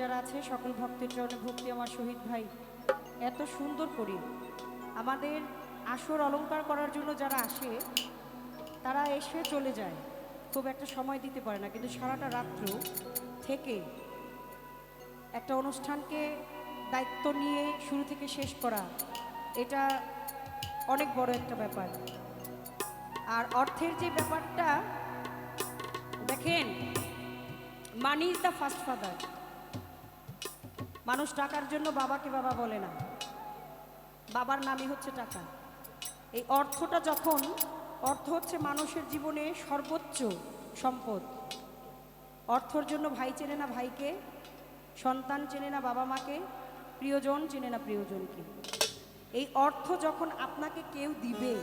যারা আছে, সকল ভক্তের চরণে ভক্তি আমার শহীদ ভাই। এত সুন্দর করে। আমাদের আসর অলংকার করার জন্য যারা আসে, তারা এসে চলে যায়। খুব একটা সময় দিতে পারে না, কিন্তু সারাটা রাত্র থেকে একটা অনুষ্ঠানকে দায়িত্ব নিয়ে শুরু থেকে শেষ করা, এটা অনেক বড় একটা ব্যাপার। আর অর্থের যে ব্যাপারটা, দেখেন money is the first father মানুষ টাকার জন্য বাবাকে বাবা বলে না। বাবার নামই হচ্ছে টাকা। এই অর্থটা যখন, অর্থ হচ্ছে মানুষের জীবনে সর্বোচ্চ সম্পদ। অর্থর জন্য ভাই চেনে না ভাইকে, সন্তান চেনে না বাবা মাকে, প্রিয়জন চেনে না প্রিয়জনকে। এই অর্থ যখন আপনাকে কেউ দিবে,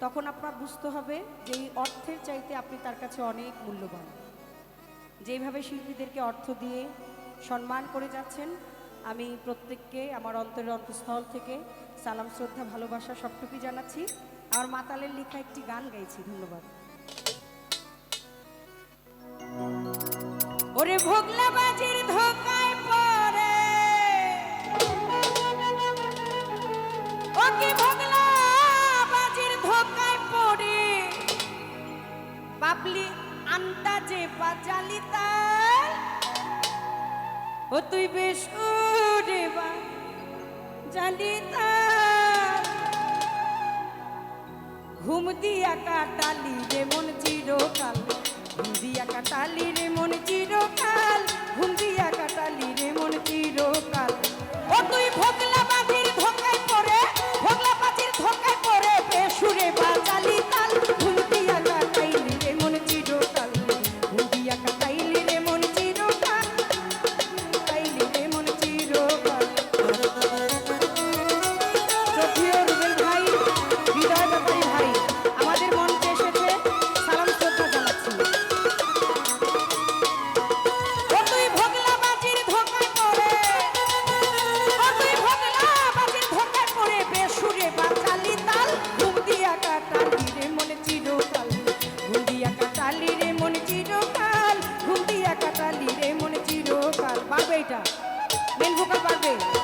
তখন আপনার বুঝতে হবে যে এই অর্থের চাইতে আপনি তার কাছে অনেক মূল্যবান। যেইভাবে শিল্পীদেরকে অর্থ দিয়ে সম্মান করে যাচ্ছেন। আমি প্রত্যেককে আমার অন্তরের অন্তঃস্থল থেকে সালাম, শ্রদ্ধা, ভালোবাসা সবটুকুই জানাচ্ছি। আমার মাতালের লেখা একটি গান গাইছি, ধন্যবাদ। ওরে ভোগলা বাজির ধোকায় পড়ে। ও কি ভোগলা বাজির ধোকায় পড়ে। বাবলি আন্দাজে বাজালি তার। ও তুই বেশ বা জালি ঘুম দিয়া কাটালি রে মন চিরকাল, ঘুম দিয়া কাটালি রে মন চিরকাল, ঘুম দিয়া কাটালি রে মন চিরকাল। পারবে এটা মেন ভোকাল পারবে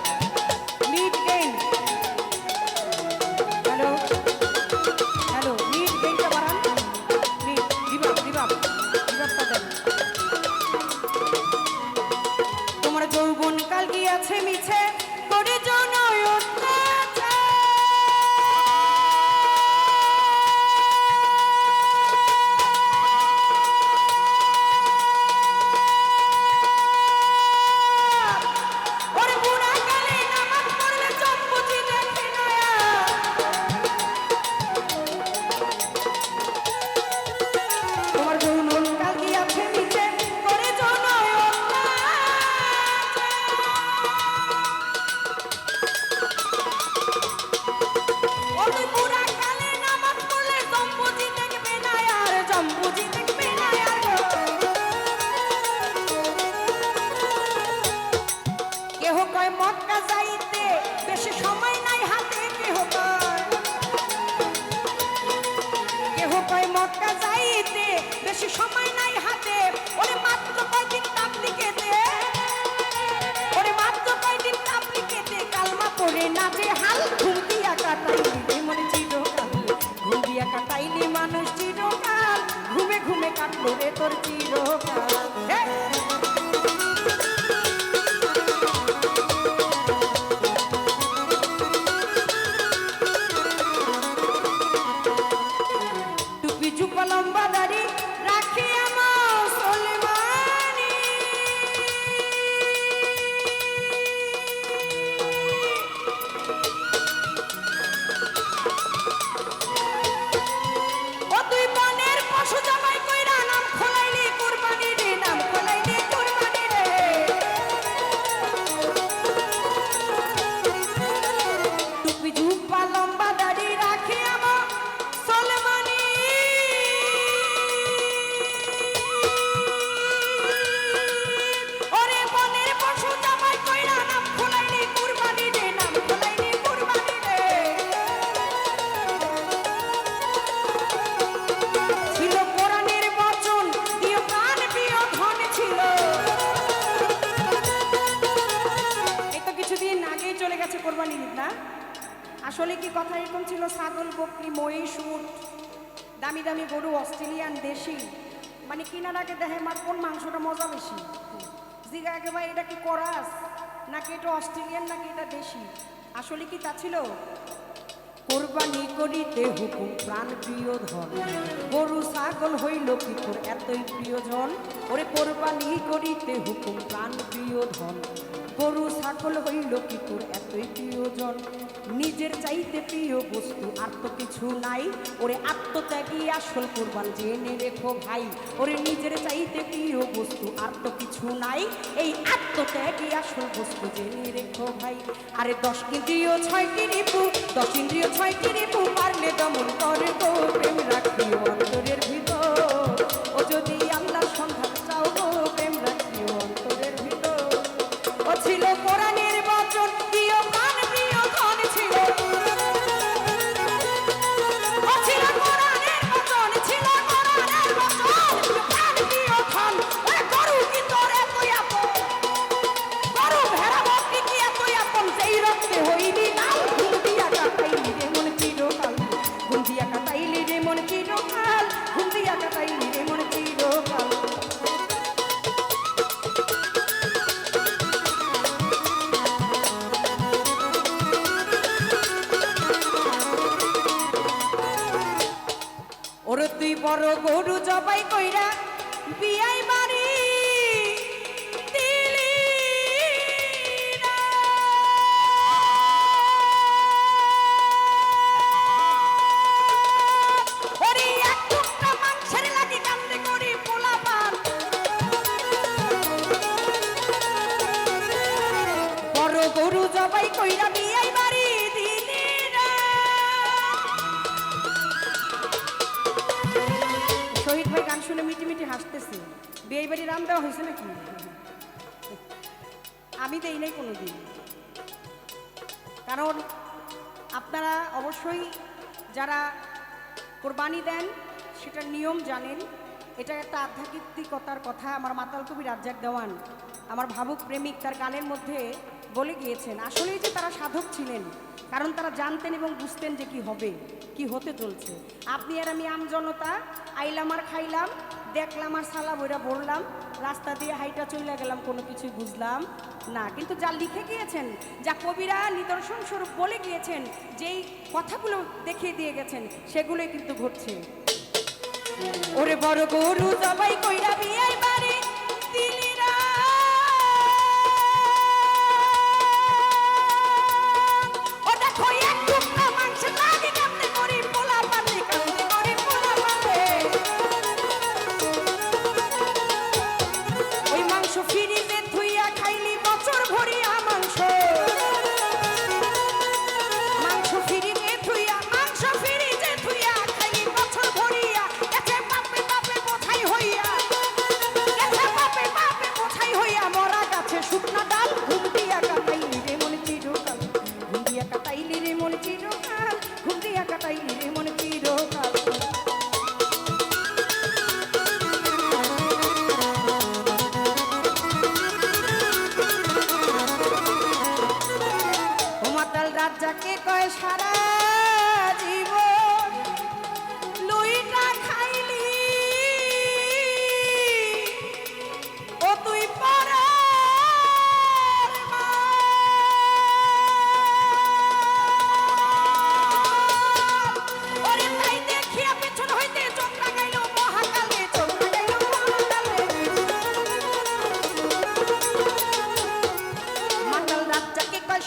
তোর চিরকাল। আসলে কি কথা এরকম ছিল? ছাগল, বকরি, মহিষ উঠ দামি দামি গরু, অস্ট্রেলিয়ান, দেশি? মানে কেনার আগে দেখে মার কোন মাংসটা মজা বেশি? জিগা আগে ভাই, এটা কি করাস? নাকি এটা অস্ট্রেলিয়ান, নাকি এটা দেশি? আসলে কি তা ছিল? কোরবানি করিতে হুকুম, প্রাণ প্রিয় ধন। গরু, ছাগল হইল কি তোর এতই প্রিয়জন। ওরে কোরবানি করিতে হুকুম, প্রাণ প্রিয় ধন। গরু, ছাগল হইল কি তোর এতই প্রিয়জন। নিজের চাইতে প্রিয় বস্তু, আর তো কিছু নাই। ওরে আত্মত্যাগী আসল কোরবান জেনে রেখো ভাই। ওরে নিজের চাইতে প্রিয় বস্তু, আর তো কিছু নাই। এই আত্মত্যাগী আসল বস্তু জেনে রেখো ভাই। আরে দশ ইন্দ্রিয় ছয়টি রিপু দশ ইন্দ্রিয় ছয়টি রিপু পারলে দমন করে তো প্রেম রাখি অন্তরের ভিতর। বড় গরু জবাই কইরা বিয়াই মিটি মিটি হাসতেছি। বিয়ে বাড়ি রাম দেওয়া হয়েছে নাকি? আমি দেই নাই কোনো দিন কারণ আপনারা অবশ্যই যারা কোরবানি দেন, সেটার নিয়ম জানেন। এটা একটা আধ্যাত্মিকতার কথা। আমার মাতাল কবি রাজ্জাক দেওয়ান, আমার ভাবুক প্রেমিক, তার গানের মধ্যে বলে গিয়েছেন, আসলেই যে তারা সাধক ছিলেন, কারণ তারা জানতেন এবং বুঝতেন যে কি হবে, কি হতে চলছে। আপনি আর আমি আমজনতা আইলাম আর খাইলাম, দেখলাম আর সালা বইরা ভরলাম রাস্তা দিয়ে হাইটা চলে গেলাম, কোনো কিছুই বুঝলাম না। কিন্তু যা লিখে গিয়েছেন, যা কবিরা নিদর্শন স্বরূপ বলে গিয়েছেন, যেই কথাগুলো দেখিয়ে দিয়ে গেছেন, সেগুলোই কিন্তু ঘটছে। ওরে বড় গরু সবাই কইরা বিয়ে বাড়ি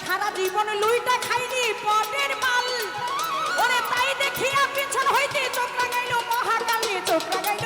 সারা জীবনে লুইটা খাইনি, পটের মাল। ওরে তাই দেখিয়া পিছন হইতে চোখ লাগাইলো মহাকালে চোখ লাগাইল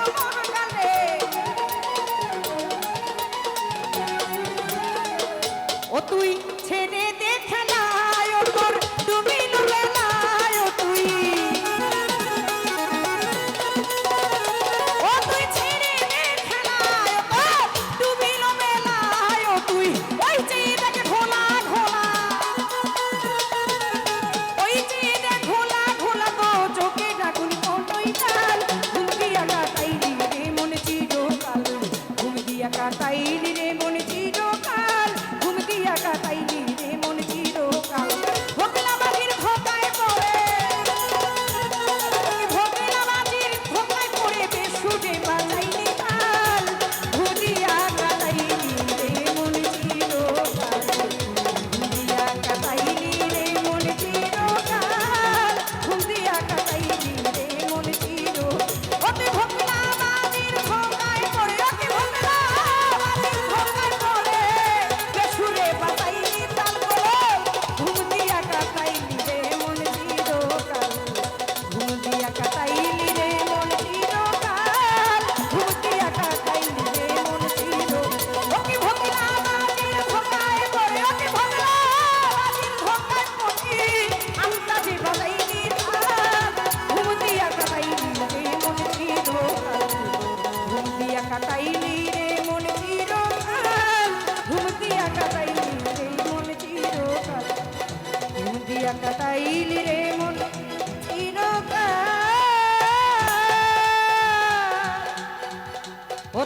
ঘুম মন চিরকাল ঘুম দিয়া কাটাইলি কাটাইলি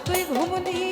তুই ঘুম দিয়া